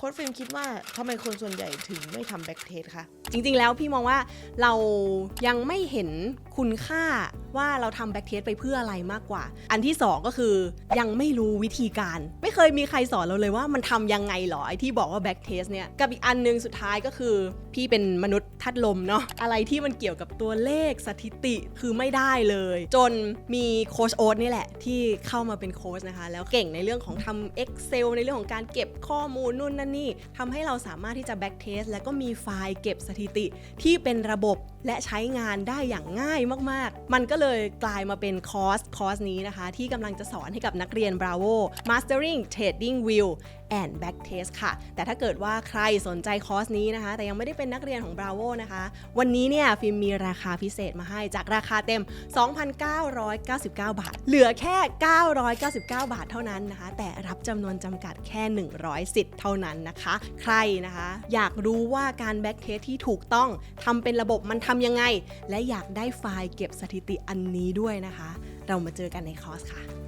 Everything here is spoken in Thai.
โค้ดฟิล์มคิดว่าทำไมคนส่วนใหญ่ถึงไม่ทำแบ็กเทสคะ จริงๆ แล้วพี่มองว่าเรายังไม่เห็น คุณค่าว่าเราทำแบ็กเทสไปเพื่ออะไรมากกว่า อันที่ 2 ก็คือยังไม่รู้วิธีการ ไม่เคยมีใครสอนเราเลยว่ามันทำยังไงหรอไอที่บอกว่าแบ็กเทสเนี่ย กับอีกอันหนึงสุดท้ายก็คือ พี่เป็นมนุษย์ทัดลมเนาะอะไรที่มันเกี่ยวกับตัวเลขสถิติคือไม่ได้เลย จนมีโค้ชโอ๊ตนี่แหละ ที่เข้ามาเป็นโค้ชนะคะ แล้วเก่งในเรื่องของทำ Excel ในเรื่องของการเก็บข้อมูลนู่นนั่นนี่ทำให้เราสามารถที่จะแบ็กเทสแล้วก็มีไฟล์เก็บสถิติที่เป็นระบบและใช้งานได้อย่างง่ายมากๆ มันก็เลยกลายมาเป็นคอร์สคอร์สนี้นะคะ ที่กำลังจะสอนให้กับนักเรียน Bravo Mastering Trading View and Backtest ค่ะ แต่ถ้าเกิดว่าใครสนใจคอร์สนี้นะคะ แต่ยังไม่ได้เป็นนักเรียนของ Bravo นะคะ วันนี้เนี่ยฟิล์มมีราคาพิเศษมาให้จากราคาเต็ม 2,999 บาท เหลือแค่ 999 บาทเท่านั้นนะคะ แต่รับจำนวนจำกัดแค่ 100 สิทธิ์เท่านั้นนะคะ ใครนะคะ อยากรู้ว่าการแบ็กเทสที่ถูกต้องทำเป็นระบบมันทำยังไง และอยากได้ไฟล์เก็บสถิติอันนี้ด้วยนะคะ เรามาเจอกันในคอร์สค่ะ